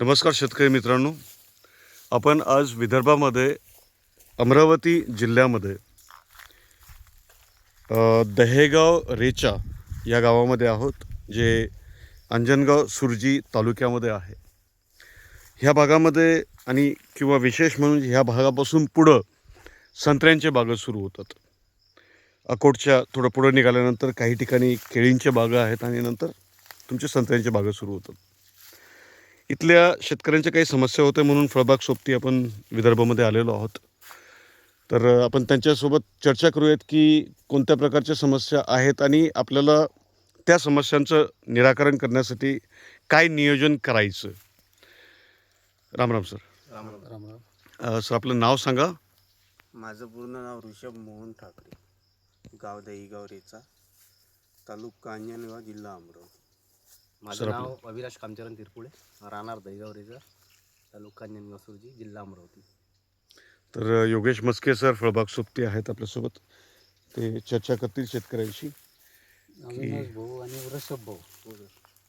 नमस्कार शेतकरी मित्रांनो. आपण आज विदर्भामध्ये अमरावती जिल्ह्यामध्ये दहेगाव रेचा या गावामध्ये आहोत जे अंजनगाव सुरजी तालुक्यामध्ये आहे. ह्या भागामध्ये आणि किंवा विशेष म्हणून ह्या भागापासून पुढं संत्र्यांचे बागं सुरू होतात. अकोटच्या थोडं पुढं निघाल्यानंतर काही ठिकाणी केळींच्या बागा आहेत आणि नंतर तुमचे संत्र्यांचे बागं सुरू होतात. इथल्या शेतकऱ्यांच्या काही समस्या होत्या म्हणून फळबाग सोबती आपण विदर्भामध्ये आलेलो आहोत. तर आपण त्यांच्यासोबत चर्चा करूयात की कोणत्या प्रकारच्या समस्या आहेत आणि आपल्याला त्या समस्यांचं निराकरण करण्यासाठी काय नियोजन करायचं? राम राम सर. राम राम. राम सर आपलं नाव सांगा. माझं पूर्ण नाव ऋषभ मोहन ठाकरे गाव दहीगाव रेचा तालुका अंजनगाव जिल्हा अमरावती. माझं नाव अविनाश कामचरण तिरपुळे राहणार दहीगावरीचा तालुका अंजनगाव सुरजी जिल्हा अमरावती. तर योगेश मस्के सर फळबाग सोबती आहेत आपल्यासोबत. ते चर्चा करतील शेतकऱ्यांशी. अविनाश भाऊ आणि वृषभ भाऊ.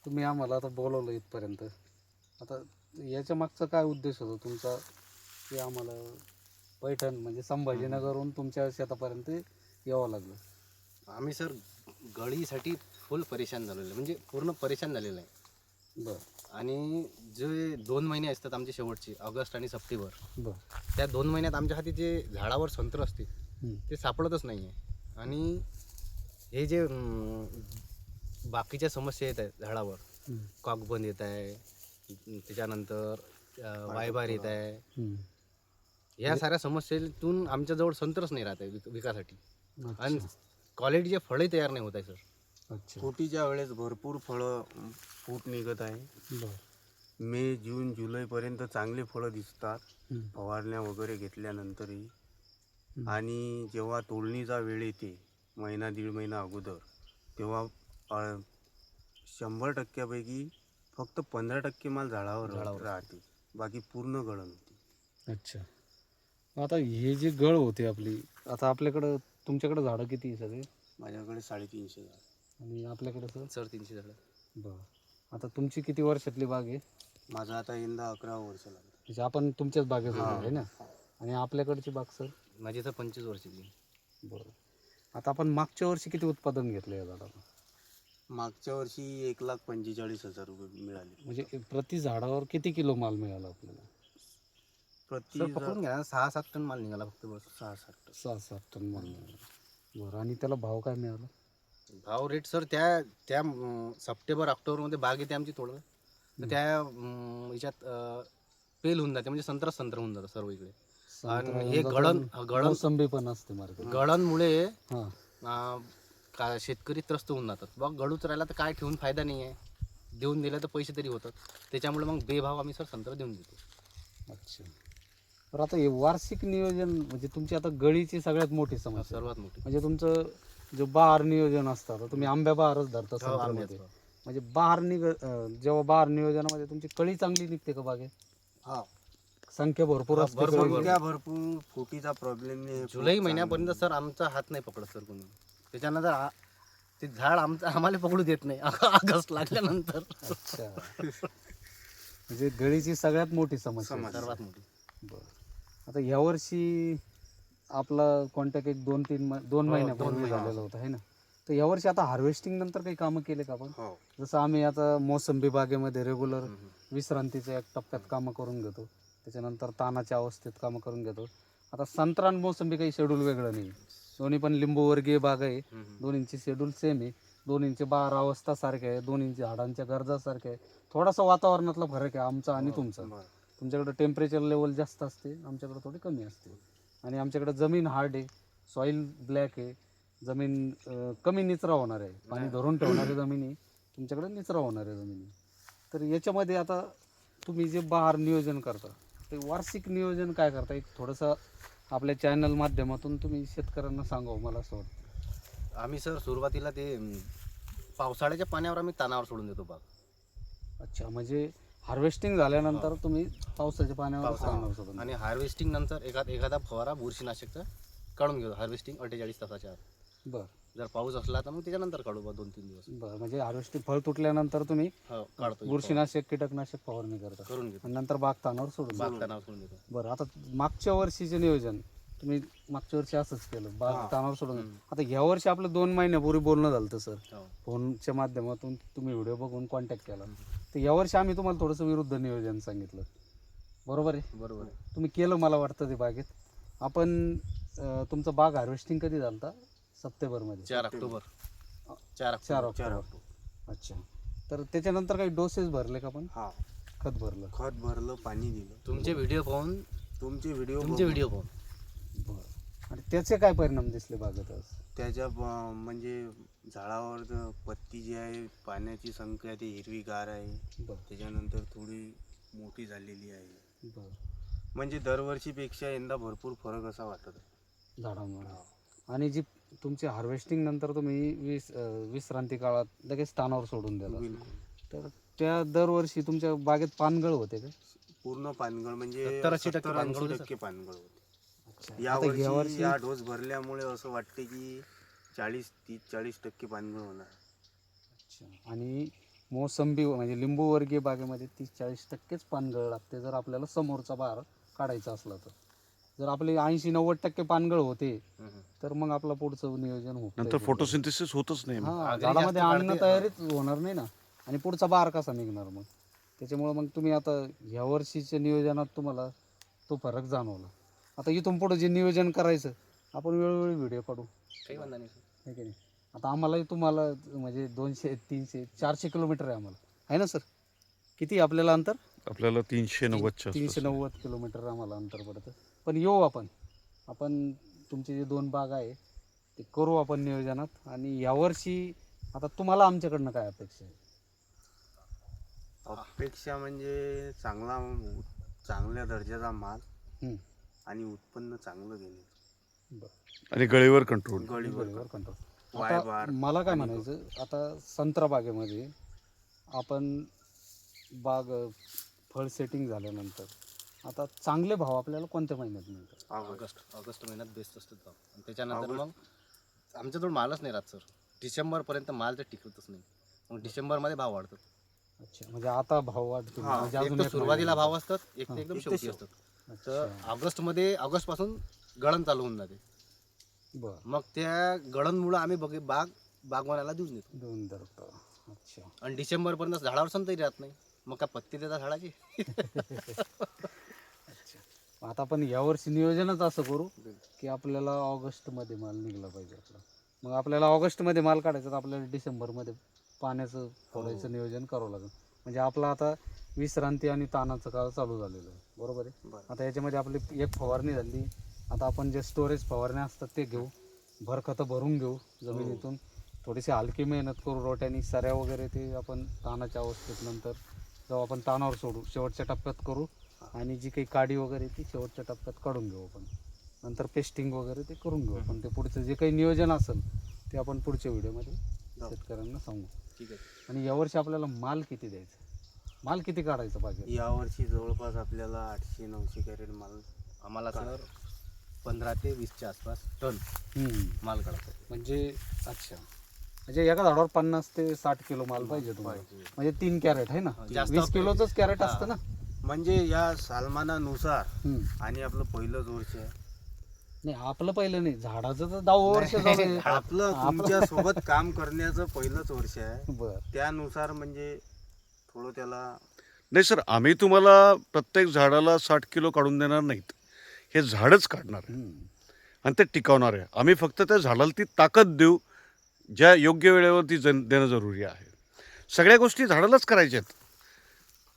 तुम्ही आम्हाला आता बोलवलं इथपर्यंत. आता याच्या मागचा काय उद्देश होता तुमचा? की आम्हाला पैठण म्हणजे संभाजीनगरहून तुमच्या शेतापर्यंत यावं लागलं. आम्ही सर गळीसाठी फुल परेशान झालेलो आहे. म्हणजे पूर्ण परेशान झालेलं आहे. बरं. आणि जे दोन महिने असतात आमचे शेवटचे ऑगस्ट आणि सप्टेंबर बरं. त्या दोन महिन्यात आमच्या हाती जे झाडावर संत्र असते. ते सापडतच नाही आहे आणि हे जे अं, बाकीच्या समस्या येत आहेत झाडावर. कॉकबंद येत आहे त्याच्यानंतर अं, वायबार येत आहे. हं. या साऱ्या समस्येतून आमच्याजवळ संत्रच नाही राहत आहे विक विकासाठी. आणि अच्छा क्वालिटीचे फळही तयार नाही होत आहे सर. अच्छा. फुटीच्या वेळेस भरपूर फळं फूट निघत आहे मे जून जुलैपर्यंत चांगले फळं दिसतात. फवारण्या वगैरे घेतल्यानंतरही. आणि जेव्हा तोडणीचा वेळ येते महिना दीड महिना अगोदर तेव्हा शंभर टक्क्यापैकी फक्त पंधरा टक्के माल झाडावर. राहते. बाकी पूर्ण गळण होते अच्छा. आता हे जे गळ होते आपली आता आपल्याकडं तुमच्याकडं झाडं किती आहे सगळे? माझ्याकडे साडेतीनशे झाड. आणि आपल्याकडं सर सर तीनशे झाडं. बरं. आता तुमची किती वर्षातली बाग आहे? माझं आता यंदा अकरा वर्ष लागली. म्हणजे आपण तुमच्याच बागेत. आहे ना? आणि आपल्याकडची बाग सर? माझी तर पंचवीस वर्षाची बरं. आता आपण मागच्या वर्षी किती उत्पादन घेतलं या झाडाला? मागच्या वर्षी एक लाख पंचेचाळीस हजार रुपये मिळाले. म्हणजे प्रति झाडावर किती किलो माल मिळाला आपल्याला? प्रति सर पकडून घ्या सहा सात टन माल निघाला फक्त बस. सहा सात टन. सहा सात टन माल मिळाला. बरं. आणि त्याला भाव काय मिळाला? भाव रेट सर त्या त्या अं, सप्टेंबर ऑक्टोबरमध्ये बाग येते आमची तोडणं तर त्या अं, याच्यात अं, पेल होऊन जाते. म्हणजे संत्र संत्र होऊन जातं सर्व इकडे. आणि हे गळण गळण मोसंबी पण असते मार्केट गळणमुळे हां. अं, का शेतकरी त्रस्त होऊन जातात. बघ गळूच राहिला तर काय ठेवून फायदा नाही आहे देऊन दिलं तर पैसे तरी होतात. त्याच्यामुळे मग बेभाव आम्ही सर संत्र देऊन देतो. अच्छा. तर आता हे वार्षिक नियोजन म्हणजे तुमची आता गळीची सगळ्यात मोठी समस्या. सर्वात मोठी. म्हणजे तुमचं जो बहार नियोजन असतं आता तुम्ही आंब्या बहारच धरता हो, संत्र्यामध्ये. म्हणजे बहार निघ अं, जेव्हा बहार नियोजनामध्ये तुमची कळी चांगली निघते का बागे? हा. संख्या भरपूर असते भरपूर, फुटीचा प्रॉब्लेम नाही जुलै महिन्यापर्यंत सर आमचा हात नाही पकडत सर कोणी. त्याच्यानंतर आ- ते झाड आमचं आम्हाला पकडू देत नाही. ऑगस्ट लागल्यानंतर. अच्छा. म्हणजे गळीची सगळ्यात मोठी समस्या आहे. समस्या. सर्वात मोठी. बरं. आता यावर्षी आपला कॉन्टॅक्ट एक दोन तीन म- दोन हो, महिन्यापूर्वी दोन महिने. झालेला होता है ना? तर यावर्षी आता हार्वेस्टिंग नंतर काही कामं केले का आपण? हो. जसं आम्ही आता मोसंबी बागेमध्ये रेग्युलर हम्म. विश्रांतीच्या एक टप्प्यात कामं करून घेतो. त्याच्यानंतर तानाच्या अवस्थेत कामं करून घेतो. आता संत्रा आणि मोसंबी काही शेड्यूल वेगळं नाही. दोन्ही पण लिंबूवर्गीय बाग आहे. हम्म. दोन्हींची शेड्यूल सेम आहे. दोन्हींचे बार अवस्था सारखे आहे. दोन्हींची झाडांच्या गरजा सारख्या आहे. थोडासा वातावरणातला फरक आहे आमचा आणि तुमचा. बरं. तुमच्याकडे टेम्परेचर लेवल जास्त असते आमच्याकडे थोडी कमी असते. आणि आमच्याकडे जमीन हार्ड आहे सॉईल ब्लॅक आहे जमीन अं, कमी निचरा होणार आहे. पाणी धरून ठेवणारी जमीन आहे तुमच्याकडे निचरा होणार आहे जमीन तर याच्यामध्ये आता तुम्ही जे बहार नियोजन करता ते वार्षिक नियोजन काय करता? एक थोडंसं आपल्या चॅनल माध्यमातून तुम्ही शेतकऱ्यांना सांगावं मला असं वाटतं. आम्ही सर सुरुवातीला ते अं, पावसाळ्याच्या पाण्यावर आम्ही तानावर सोडून देतो बाग. अच्छा म्हणजे हार्वेस्टिंग झाल्यानंतर तुम्ही पावसाच्या पाण्यावर सोडून आणि हार्वेस्टिंग नंतर एखाद एखादा फवारा बुरशीनाशकचा काढून घेतो. हार्वेस्टिंग अठ्ठेचाळीस तासाच्या आत. बरं. जर पाऊस असला तर मग त्याच्यानंतर काढू बा दोन तीन दिवस. बरं म्हणजे हार्वेस्टिंग फळ तुटल्यानंतर तुम्ही हो काढतो बुरशीनाशक कीटकनाशक फवारणी करता. करून घेतो. आणि नंतर बाग तानावर सोडून देता. बाग तणाव सोडून देतो. बरं आता मागच्या वर्षीचे नियोजन तुम्ही मागच्या वर्षी असंच केलं बाग. तानावर सोडून. आता या वर्षी आपलं दोन महिन्यापूर्वी बोलणं झालं होतं सर. हो. फोनच्या माध्यमातून तुम्ही व्हिडिओ बघून कॉन्टॅक्ट केला. तर यावर्षी आम्ही तुम्हाला थोडंसं विरुद्ध नियोजन सांगितलं. बरोबर आहे? बरोबर आहे. तुम्ही केलं मला वाटतं ते बागेत. आपण अं, तुमचं बाग हार्वेस्टिंग कधी झालं होतं? सप्टेंबरमध्ये. चार ऑक्टोबर. चार चार ऑक्टोबर. चार ऑक्टोबर. अच्छा. तर त्याच्यानंतर काही डोसेस भरले का आपण हा. खत भरलं. खत भरलं पाणी दिलं. तुमचे व्हिडिओ पाहून तुमचे व्हिडिओ तुमचे व्हिडिओ पाहून. बरं. आणि त्याचे काय परिणाम दिसले बागेत आज? त्याच्या ब- म्हणजे झाडावर ज- पत्ती जी आहे पाण्याची संख्या ती हिरवीगार आहे. बरं. त्याच्यानंतर थोडी मोठी झालेली आहे. बरं. म्हणजे दरवर्षीपेक्षा यंदा भरपूर फरक असा वाटत आहे. झाडांमुळे. आणि जी तुमची हार्वेस्टिंग नंतर तुम्ही वीस अं, विश्रांती काळात लगेच स्थानावर सोडून द्याला बिलकुल. तर त्या दरवर्षी तुमच्या बागेत पानगळ होते का? पूर्ण पानगळ म्हणजे 70-80% 70-80% पानगळ होते, टक्के पानगळ होते. आता या वर्षी या डोस भरल्यामुळे असं वाटते की चाळीस तीस चाळीस टक्के पानगळ होणार. अच्छा. आणि मोसंबी म्हणजे लिंबू वर्गीय बागेमध्ये तीस चाळीस टक्केच पानगळ लागते जर आपल्याला समोरचा बहार काढायचा असला तर. जर आपले ऐंशी नव्वद टक्के पानगळ होते तर मग आपलं पुढचं नियोजन होत नंतर फोटोसिंथेसिस होतच नाही हा झाडामध्ये अन्न. तयारीच होणार नाही ना. आणि पुढचा बार कसा निघणार मग? त्याच्यामुळे मग तुम्ही आता ह्या वर्षीच्या नियोजनात तुम्हाला तो फरक जाणवला. आता इथून पुढं जे नियोजन करायचं आपण वेळोवेळी व्हिडिओ काढू. काही नाही. आहे की नाही? आता आम्हालाही तुम्हाला म्हणजे दोनशे तीनशे चारशे किलोमीटर आहे आम्हाला. आहे ना सर? किती आपल्याला अंतर? आपल्याला तीनशे नव्वदच्या तीनशे. नव्वद किलोमीटर आम्हाला अंतर पडतं. पण येऊ आपण. आपण तुमचे जे दोन बाग आहे ते करू आपण नियोजनात. आणि यावर्षी आता तुम्हाला आमच्याकडनं काय अपेक्षा आहे? अपेक्षा म्हणजे चांगला चांगल्या दर्जाचा माल. आणि उत्पन्न चांगलं घेणे आणि गळीवर कंट्रोल गळीवर कंट्रोल वाय आता बार मला काय म्हणायचं आता संत्रा बागेमध्ये आपण बाग अ, फळ सेटिंग झाल्यानंतर आता चांगले भाव आपल्याला कोणत्या महिन्यात मिळतात? ऑगस्ट. ऑगस्ट महिन्यात बेस्ट असतो तो. आणि त्याच्यानंतर मग आमच्याजवळ मालच नाही राहत सर. डिसेंबरपर्यंत माल तर टिकतच नाही. मग डिसेंबरमध्ये भाव वाढतात. अच्छा म्हणजे आता भाव वाढतील हा, म्हणजे एक अजून तर एक सुरुवातीला महिना. भाव असतात एक. ते एकदम शेवटी शेव- असतात. तर ऑगस्टमध्ये ऑगस्टपासून गळण चालू होऊन जाते. बरं. मग त्या गळणमुळं आम्ही बघे बाग बागवानाला देऊन देतो. दोन दर अच्छा. आणि डिसेंबरपर्यंत झाडावर संतही राहत नाही. मग काय पत्ती देतात झाडाची? अच्छा. आता आपण यावर्षी नियोजनच असं करू की आपल्याला ऑगस्टमध्ये माल निघला पाहिजे आपला. मग आपल्याला ऑगस्टमध्ये माल काढायचा तर आपल्याला डिसेंबरमध्ये पाण्याचं फोडायचं नियोजन करावं लागेल. म्हणजे आपला आता विश्रांती आणि ताणाचं काळ चालू झालेलं आहे. बरोबर आहे? बरं. आता याच्यामध्ये आपली एक फवारणी झाली. आता आपण जे स्टोरेज फवारण्या असतात ते घेऊ. भर खतं भरून घेऊ जमिनीतून. थोडीशी हलकी मेहनत करू. रोट्यानी सऱ्या वगैरे ते आपण तानाच्या अवस्थेत नंतर जेव्हा आपण तानावर सोडू. शेवटच्या टप्प्यात करू. आणि जी काही काडी वगैरे ती शेवटच्या टप्प्यात काढून घेऊ आपण. नंतर पेस्टिंग वगैरे ते करून घेऊ आपण. ते पुढचं जे काही नियोजन असेल ते आपण पुढच्या व्हिडिओमध्ये हो. शेतकऱ्यांना सांगू. ठीक आहे. आणि यावर्षी आपल्याला माल किती द्यायचा माल किती काढायचा बागेत? यावर्षी जवळपास आपल्याला आठशे नऊशे कॅरेट माल आम्हाला सर पंधरा ते वीसच्या आसपास टन. माल काढायचा म्हणजे अच्छा. म्हणजे एका झाडावर पन्नास ते साठ किलो माल पाहिजे तुम्हाला. पाहिजे. म्हणजे तीन कॅरेट आहे ना? जास्त वीस किलोच कॅरेट हा. असतं ना? म्हणजे या सालमानानुसार हम्म. आणि आपलं पहिलंच वर्ष आहे. नाही आपलं पहिलं नाही. झाडाचं तर दहावं वर्ष. आपलं तुमच्यासोबत काम करण्याचं पहिलंच वर्ष आहे. बर. त्यानुसार म्हणजे थोडं त्याला नाही सर आम्ही तुम्हाला प्रत्येक झाडाला साठ किलो काढून देणार नाहीत. हे झाडच काढणार आहे. आणि ते टिकवणार आहे. आम्ही फक्त त्या झाडाला ती ताकद देऊ ज्या योग्य वेळेवरती जन देणं जरुरी आहे. सगळ्या गोष्टी झाडालाच करायच्या आहेत.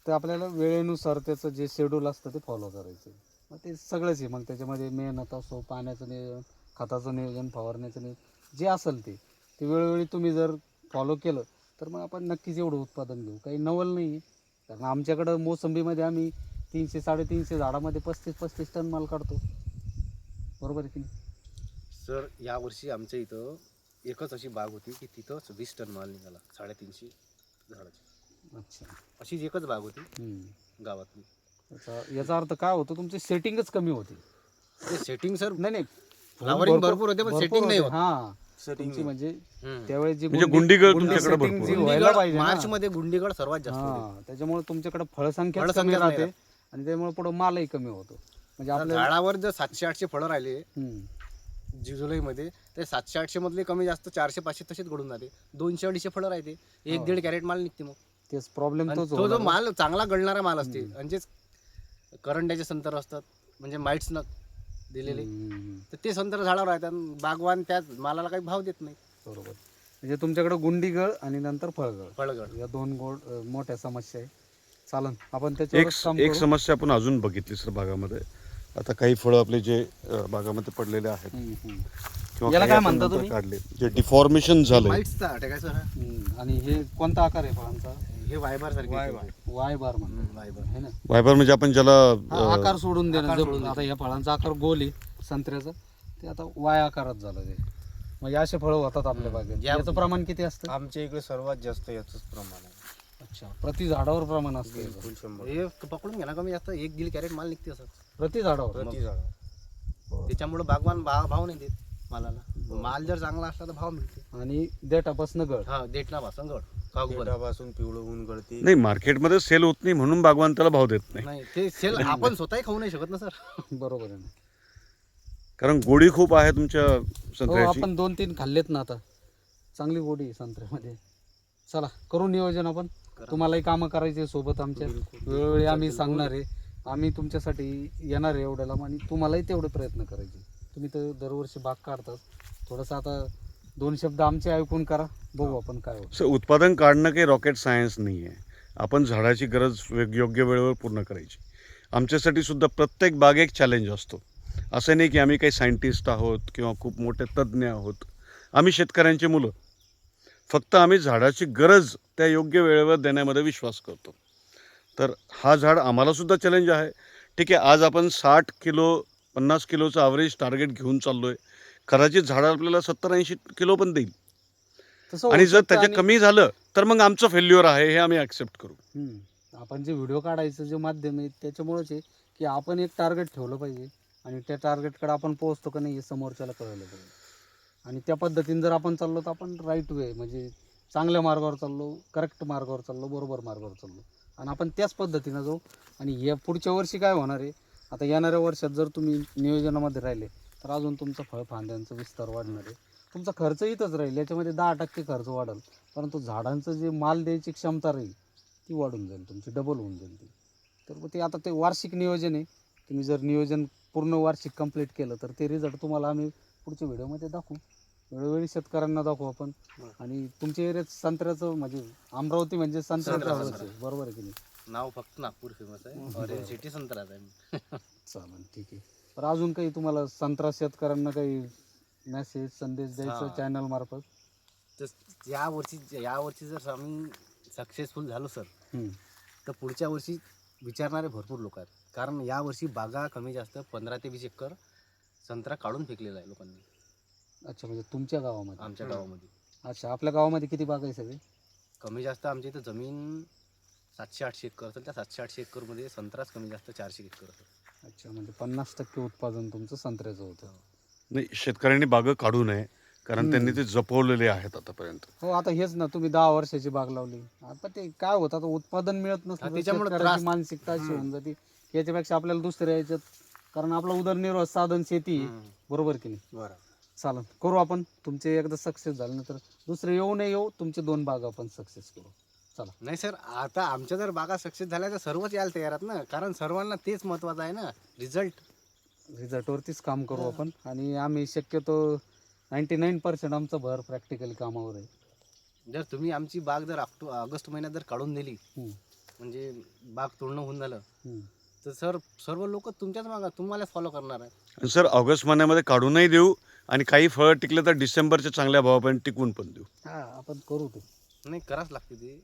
तर आपल्याला वेळेनुसार त्याचं जे शेड्यूल असतं ते फॉलो करायचं मग ते सगळंच आहे. मग त्याच्यामध्ये मेहनत असो पाण्याचं नियोजन खताचं नियोजन फवारण्याचं नियोजन जे असेल ते. ते वेळोवेळी तुम्ही जर फॉलो केलं तर मग आपण नक्कीच एवढं उत्पादन घेऊ. काही नवल नाही आहे कारण आमच्याकडं मोसंबीमध्ये आम्ही तीनशे साडेतीनशे झाडामध्ये पस्तीस पस्तीस टन माल काढतो. बरोबर आहे की नाही? सर यावर्षी आमच्या इथं एकच अशी बाग होती की तिथंच वीस टन माल निघाला साडेतीनशे झाडाची. अच्छा. अशीच एकच बाग होती हम्म. गावातली. याचा याचा अर्थ काय होतो तुमची सेटिंगच कमी होती. ते सेटिंग सर नाही नाही. भरपूर होते, पण setting नाही होत. हा. तुमची. म्हणजे. त्यावेळेस जी म्हणजे गुंडी- गुंडीगळ गुंडी तुमच्याकडे setting भरपूर जी आहे. व्हायला पाहिजे ना. मार्च मध्ये गुंडीगड सर्वात जास्त होते. हा त्याच्यामुळे तुमच्याकडे फळसंख्या कमी फळसंख्या नाही राहते आणि त्यामुळे पुढे मालही कमी होतो म्हणजे आता आपल्याला झाडावर जर सातशे आठशे फळं राहिले हम्म. जुलैमध्ये ते सातशे आठशे मधले कमी जास्त चारशे पाचशे तसेच घडून जाते दोनशे अडीचशे फळं राहते एक. दीड कॅरेट माल निघते मग तेच प्रॉब्लेम आणि तोच तो जो होणार. माल चांगला गळणारा माल असते. म्हणजेच करंड्याचे संतर असतात म्हणजे माइट्स न दिलेले. तर ते संतर झाडावर राहतात आणि बागवान त्या मालाला काही भाव देत नाही. बरोबर. म्हणजे तुमच्याकडे गुंडीगळ आणि नंतर फळगळ. फळगड या दोन गोड अं, मोठ्या समस्या आहे. चालन आपण एक काम एक. समस्या आपण अजून बघितली सर बागामध्ये. आता काही फळं आपले जे अ, बागामध्ये पडलेले आहेत. किंवा याला काही काय आपण म्हणता नंतर तुम्ही? काढले. जे डिफॉर्मेशन झालंय. माइट्सचा अटॅक आहे सर? हम्म. आणि हे कोणता आकार आहे फळांचा? हे वायबार सारखे वायबार. वाय बार म्हणतात. वायबार है ना? वायबर म्हणजे आपण ज्याला हा, अ, आकार सोडून देणं आकार जर सोडून आता या फळांचा आकार गोल आहे संत्र्याचं ते आता वाय आकारात झालं ते. म्हणजे असे फळं होतात आपल्या बागेत. या- याचं प्रमाण किती असतं? आमच्या इकडे सर्वात जास्त याचंच प्रमाण आहे. अच्छा प्रति झाडावर प्रमाण असतं याचं. बिलकुल शंभर. हे पकडून घ्या ना कमी जास्त एक दीड कॅरेट माल निघते असं. प्रति झाडावर. प्रति झाड त्याच्यामुळे बागवान भाव भाव नाही देत. मालाला. माल जर चांगला असला तर भाव मिळते. आणि देठापासून गळ हा देठला भासन गड कागूबल देठापासून पिवळं ऊन गळते. नाही मार्केटमध्ये सेल होत नाही म्हणून बागवान त्याला भाव देत नाही. नाही ते सेल आपण स्वतःही खाऊ नाही शकत ना सर. बरोबर आहे ना. कारण गोडी खूप आहे तुमच्या हो संत्र्याची. आपण दोन तीन खाल्लेत ना आता. चांगली गोडी आहे संत्र्यामध्ये. चला करू नियोजन आपण. तुम्हालाही कामं करायचे सोबत आमच्या. वेळोवेळी आम्ही सांगणार आहे. आम्ही तुमच्यासाठी येणार आहे एवढ्याला आणि तुम्हालाही तेवढे प्रयत्न करायचे. तुम्ही तर दरवर्षी बाग काढतात. थोडंसं आता दोन शब्द आमचे ऐकून करा बघू आपण काय होतं. सर उत्पादन काढणं काही रॉकेट सायन्स नाही आहे आपण झाडाची गरज वेग- योग्य वेळेवर पूर्ण करायची. आमच्यासाठी सुद्धा प्रत्येक बाग एक चॅलेंज असतो. असं नाही की आम्ही काही सायंटिस्ट आहोत किंवा खूप मोठे तज्ज्ञ आहोत. आम्ही शेतकऱ्यांची मुलं. फक्त आम्ही झाडाची गरज त्या योग्य वेळेवर देण्यामध्ये विश्वास करतो. तर हा झाड आम्हालासुद्धा चॅलेंज आहे. ठीक आहे आज आपण साठ किलो पन्नास किलोचं ॲव्हरेज टार्गेट घेऊन चाललो आहे कदाचित झाड आपल्याला सत्तर ऐंशी किलो पण देईल. आणि जर त्याच्या कमी झालं तर मग आमचं फेल्युअर आहे हे आम्ही ॲक्सेप्ट करू. आपण जे व्हिडिओ काढायचं जे माध्यम आहे त्याच्यामुळेच आहे की आपण एक टार्गेट ठेवलं पाहिजे. आणि त्या टार्गेटकडे आपण पोहोचतो का नाही हे समोरच्याला कळलं पाहिजे. आणि त्या पद्धतीने जर आपण चाललो तर आपण राईट वे म्हणजे चांगल्या मार्गावर चाललो करेक्ट मार्गावर चाललो बरोबर मार्गावर चाललो. आणि आपण त्याच पद्धतीनं जाऊ. आणि या पुढच्या वर्षी काय होणार आहे आता येणाऱ्या वर्षात जर तुम्ही नियोजनामध्ये राहिले तर अजून तुमचा फळ फांद्यांचा विस्तार वाढणार आहे. तुमचा खर्च इथंच राहील याच्यामध्ये दहा टक्के खर्च वाढेल. परंतु झाडांचं जे माल द्यायची क्षमता राहील ती वाढून जाईल तुमची डबल होऊन जाईल ती. तर मग ते आता ते वार्षिक नियोजन आहे. तुम्ही जर नियोजन पूर्ण वार्षिक कंप्लीट केलं तर ते रिझल्ट तुम्हाला आम्ही पुढच्या व्हिडिओमध्ये दाखवू. वेळोवेळी शेतकऱ्यांना दाखवू आपण. आणि तुमच्या एरियात संत्र्याचं म्हणजे अमरावती म्हणजे संत्र्याचं बरोबर आहे की नाही? नाव फक्त नागपूर फेमस आहे. ऑरेंज सिटी संत्राच आहे. चालेल ठीक आहे. तर अजून काही तुम्हाला संत्रा शेतकऱ्यांना काही मेसेज संदेश द्यायचा हा. चॅनल मार्फत? तर या वर्षी या वर्षी जर आम्ही सक्सेसफुल झालो सर हम्म. तर पुढच्या वर्षी विचारणारे भरपूर लोक आहेत. कारण या वर्षी बागा कमी जास्त पंधरा ते वीस एकर संत्रा काढून फेकलेला आहे लोकांनी. अच्छा म्हणजे तुमच्या गावामध्ये? आमच्या. गावामध्ये. अच्छा आपल्या गावामध्ये किती बाग आहे सगळे? कमी जास्त आमच्या इथं जमीन सातशे आठशे एकर असेल त्या सातशे आठशे एकरमध्ये संत्राच कमी जास्त चारशे एकर असेल. अच्छा म्हणजे पन्नास टक्के उत्पादन तुमचं संत्र्याचं होतं. नाही शेतकऱ्यांनी बागं काढू नये कारण त्यांनी ते जपवलेले आहेत आतापर्यंत. हो आता हेच ना तुम्ही दहा वर्षाची बाग लावली. आता ते काय होतं आता उत्पादन मिळत हा, नसलं तर त्याच्यामुळे शेतकऱ्याची त्रास. मानसिकता अशी. होऊन जाते. याच्यापेक्षा आपल्याला दुसऱ्या याच्यात कारण आपला उदरनिर्वाह साधन शेती आहे. हम्म. बरोबर की नाही? बरं. चालन करू आपण. तुमचे एकदा सक्सेस झाले नंतर दुसरे येऊ नये येऊ तुमचे दोन बाग आपण सक्सेस करू. चला. नाही सर आता आमच्या जर बागा सक्सेस झाल्या तर सर्वच यायला तयार आहेत ना. कारण सर्वांना तेच महत्वाचं आहे ना. रिझल्ट रिझल्टवरतीच काम करू आपण. आणि आम्ही शक्यतो नाईन्टी नाईन पर्सेंट आमचा भर प्रॅक्टिकली कामावर आहे. जर तुम्ही आमची बाग जर ऑक्टो ऑगस्ट महिन्यात जर काढून दिली हम्म. म्हणजे बाग तोडणं होऊन झालं हम्म. तर सर सर्व लोक तुमच्याच मागा तुम्हालाच फॉलो करणार आहे आणि सर ऑगस्ट महिन्यामध्ये काढूनही देऊ आणि काही फळं टिकले तर डिसेंबरच्या चांगल्या भावापर्यंत टिकवून पण देऊ. हा आपण करू ते. नाही करावंच लागते ते.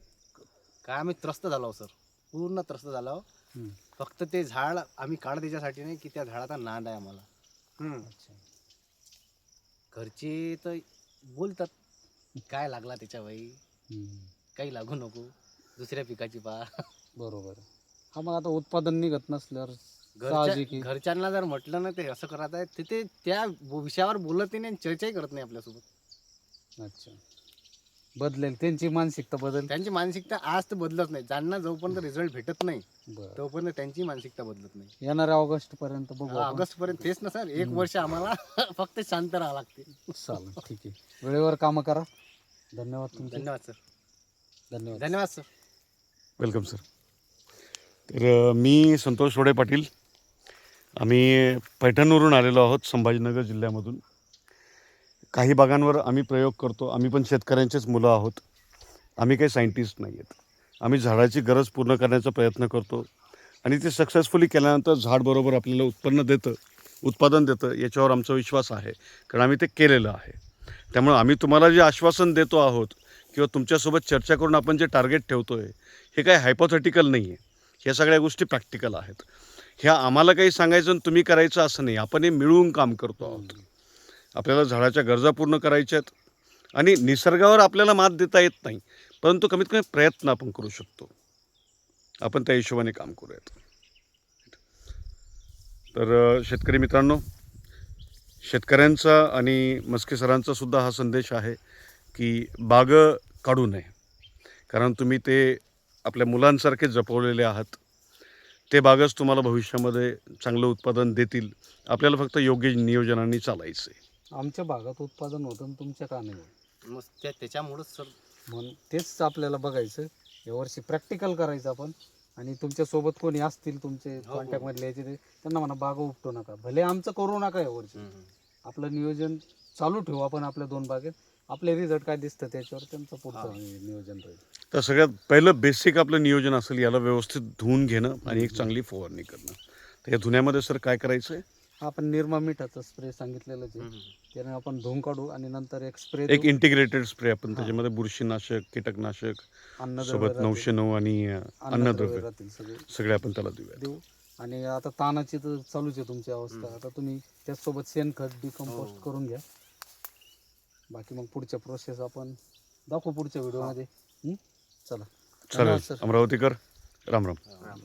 काय आम्ही त्रस्त झालो सर. पूर्ण त्रस्त झालो. फक्त ते झाड आम्ही काढ त्याच्यासाठी नाही की त्या झाडाचा नाद आहे आम्हाला. घरचे तर बोलतात काय लागला त्याच्या बाई. काही लागू नको. दुसऱ्या पिकाची पा. बरोबर. हा मग आता उत्पादन निघत नसल्यावर. घरच्यांना जर म्हटलं ना ते असं करत आहे ते ते त्या विषयावर बोलत नाही आणि चर्चाही करत नाही आपल्यासोबत. अच्छा. बदलेल त्यांची मानसिकता बदल. त्यांची मानसिकता आज तर बदलत नाही. ज्यांना जोपर्यंत रिझल्ट भेटत नाही बरं. तोपर्यंत त्यांची मानसिकता बदलत नाही. येणाऱ्या ऑगस्ट पर्यंत बघू आपण. ऑगस्ट पर्यंत तेच ना सर एक वर्ष आम्हाला फक्त शांत राहावं लागते. चालेल ठीक आहे. वेळेवर कामं करा. धन्यवाद तुमचे. धन्यवाद सर. धन्यवाद. धन्यवाद सर. Welcome sir. तर अ, मी संतोष रोडे पाटील. आम्ही पैठणवरून आलेलो आहोत संभाजीनगर जिल्ह्यामधून. काही बागांवर आम्ही प्रयोग करतो. आम्ही पण शेतकऱ्यांचेच मुलं आहोत. आम्ही काही सायंटिस्ट नाही आहेत आम्ही झाडाची गरज पूर्ण करण्याचा प्रयत्न करतो. आणि ते सक्सेसफुली केल्यानंतर झाड बरोबर आपल्याला उत्पन्न देतं उत्पादन देतं याच्यावर आमचा विश्वास आहे. कारण आम्ही ते केलेलं आहे. त्यामुळे आम्ही तुम्हाला जे आश्वासन देतो आहोत किंवा तुमच्यासोबत चर्चा करून आपण जे टार्गेट ठेवतो आहे हे काही हायपोथेटिकल नाही आहे ह्या सगळ्या गोष्टी प्रॅक्टिकल आहेत. ह्या आम्हाला काही सांगायचं आणि तुम्ही करायचं असं नाही. आपण हे मिळवून काम करतो आहोत. आपल्याला झाडाच्या गरजा पूर्ण करायच्या आहेत आणि निसर्गावर आपल्याला मात देता येत नाही परंतु कमीत कमी प्रयत्न आपण करू शकतो. आपण त्या हिशोबाने काम करूयात. तर शेतकरी मित्रांनो शेतकऱ्यांचा आणि मस्के सरांचा सुद्धा हा संदेश आहे की बाग काढू नये. कारण तुम्ही ते आपल्या मुलांसारखे जपवलेले आहात. ते बागच तुम्हाला भविष्यामध्ये चांगलं उत्पादन देतील. आपल्याला फक्त योग्य नियोजनाने चालायचं आहे आमच्या भागात उत्पादन होतं आणि तुमच्या का नाही होत? मग त्या त्याच्यामुळंच सर म्हणून तेच आपल्याला बघायचं. यावर्षी प्रॅक्टिकल करायचं आपण. आणि तुमच्यासोबत कोणी असतील तुमचे हो. कॉन्टॅक्ट मधले याचे ते त्यांना म्हणा बागा उपटू नका. भले आमचं करू नका यावर्षी आपलं नियोजन चालू ठेवू आपण आपल्या दोन बागेत. आपले रिझल्ट काय दिसतं त्याच्यावर त्यांचं पुढचं हा. नियोजन राहील. तर सगळ्यात पहिलं बेसिक आपलं नियोजन असेल याला व्यवस्थित धुवून घेणं आणि एक चांगली फवारणी करणं. तर या धुण्यामध्ये सर काय करायचं आहे आपण निरमा मिठाचा स्प्रे सांगितलेलंच आहे. त्याने आपण धुवून काढू आणि नंतर एक स्प्रे एक इंटिग्रेटेड स्प्रे आपण त्याच्यामध्ये बुरशीनाशक कीटकनाशक सोबत नऊशे नऊ आणि अन्नद्रव्य सगळे. आपण त्याला देऊया देऊ. आणि आता तानाची तर चालूच आहे तुमची अवस्था. आता तुम्ही त्याचसोबत शेणखत डिकम्पोस्ट हो. करून घ्या. बाकी मग पुढच्या प्रोसेस आपण दाखवू पुढच्या व्हिडिओमध्ये? चला. चालेल. सर. अमरावतीकर राम. राम राम.